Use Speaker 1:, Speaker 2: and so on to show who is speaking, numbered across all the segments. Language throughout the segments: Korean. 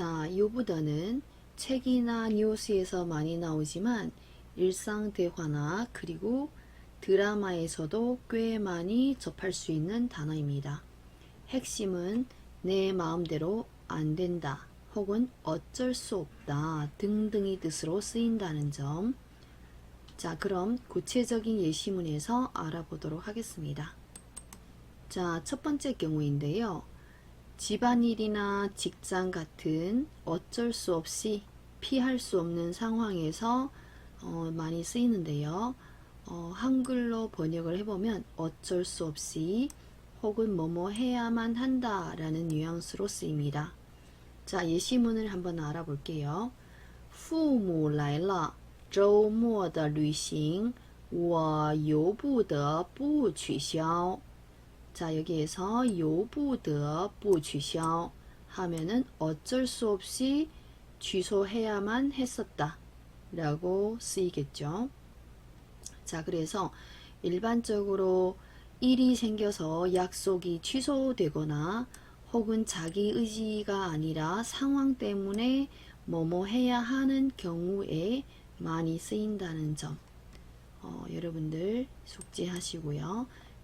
Speaker 1: 자, 요부더는 책이나 뉴스에서 많이 나오지만 일상 대화나 그리고 드라마에서도 꽤 많이 접할 수 있는 단어입니다. 핵심은 내 마음대로 안 된다 혹은 어쩔 수 없다 등등의 뜻으로 쓰인다는 점. 자, 그럼 구체적인 예시문에서 알아보도록 하겠습니다. 자, 첫 번째 경우인데요. 집안일이나 직장 같은 어쩔 수 없이 피할 수 없는 상황에서 어, 많이 쓰이는데요. 어, 한글로 번역을 해보면 어쩔 수 없이 혹은 뭐뭐 해야만 한다라는 뉘앙스로 쓰입니다. 자, 예시문을 한번 알아볼게요. 父母来了，周末的旅行我由不得不取消。 자, 여기에서 요부더 부 취消 하면은 어쩔 수 없이 취소해야만 했었다 라고 쓰이겠죠. 자, 그래서 일반적으로 일이 생겨서 약속이 취소되거나 혹은 자기 의지가 아니라 상황 때문에 뭐뭐 해야 하는 경우에 많이 쓰인다는 점. 어, 여러분들 숙지하시고요.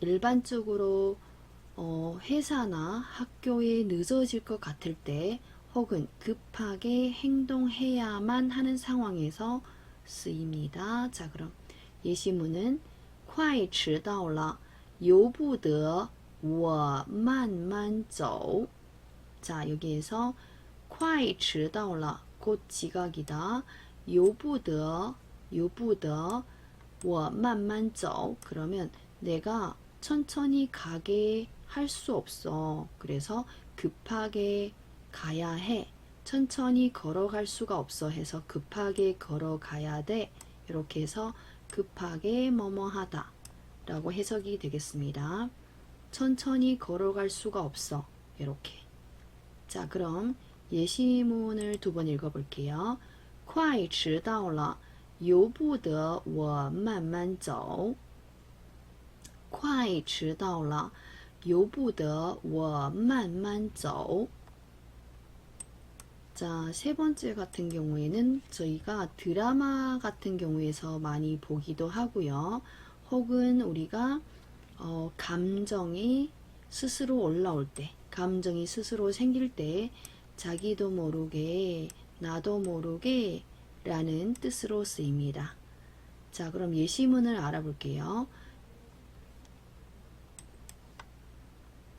Speaker 1: 일반적으로 어, 회사나 학교에 늦어질 것 같을 때 혹은 급하게 행동해야만 하는 상황에서 쓰입니다. 자, 그럼 예시문은 快迟到了由不得我慢慢走 자, 여기에서 快迟到了곧 지각이다. 由不得由不得我慢慢走 그러면 내가 천천히 가게 할 수 없어. 그래서 급하게 가야 해. 천천히 걸어갈 수가 없어 해서 급하게 걸어가야 돼. 이렇게 해서 급하게 뭐뭐 하다 라고 해석이 되겠습니다. 천천히 걸어갈 수가 없어. 이렇게. 자, 그럼 예시문을 두 번 읽어볼게요. 快迟到了由不得我慢慢走 快迟到了，由不得我慢慢走。 자, 세 번째 같은 경우에는 저희가 드라마 같은 경우에서 많이 보기도 하고요. 혹은 우리가 어, 감정이 스스로 올라올 때, 감정이 스스로 생길 때 자기도 모르게, 나도 모르게 라는 뜻으로 쓰입니다. 자, 그럼 예시문을 알아볼게요.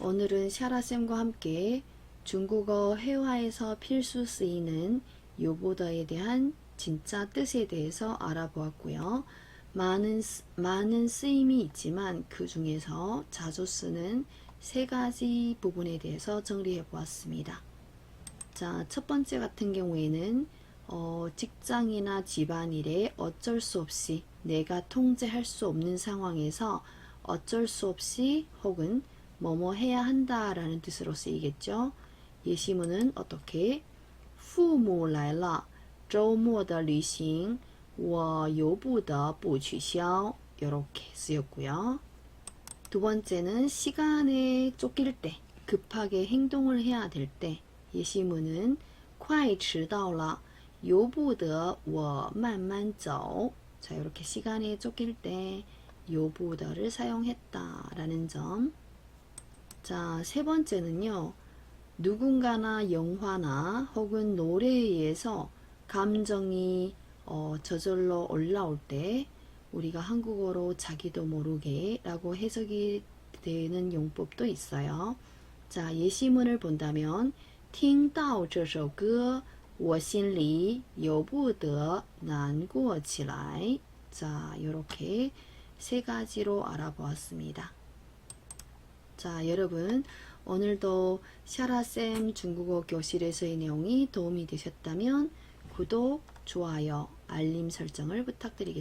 Speaker 1: 오늘은 샤라쌤과 함께 중국어 회화에서 필수 쓰이는 요보더에 대한 진짜 뜻에 대해서 알아보았고요. 많은, 쓰- 많은 쓰임이 있지만 그 중에서 자주 쓰는 세 가지 부분에 대해서 정리해 보았습니다. 자, 첫 번째 같은 경우에는 어, 직장이나 집안일에 어쩔 수 없이 내가 통제할 수 없는 상황에서 어쩔 수 없이 혹은 뭐뭐 해야 한다라는 뜻으로 쓰이겠죠. 예시문은 어떻게 父母来了周末的旅行我由不得不取消 이렇게 쓰였고요. 두 번째는 시간에 쫓길 때 급하게 행동을 해야 될 때 예시문은 快迟到了由不得我慢慢走 자 이렇게 시간에 쫓길 때 요부더를 사용했다라는 점. 자, 세 번째는요. 누군가나 영화나 혹은 노래에 의해서 감정이 어, 저절로 올라올 때 우리가 한국어로 자기도 모르게 라고 해석이 되는 용법도 있어요. 자, 예시문을 본다면 听到这首歌我心里由不得难过起来 자, 이렇게 세 가지로 알아보았습니다. 자, 여러분, 오늘도 샤라쌤 중국어 교실에서의 내용이 도움이 되셨다면 구독, 좋아요, 알림 설정을 부탁드리겠습니다.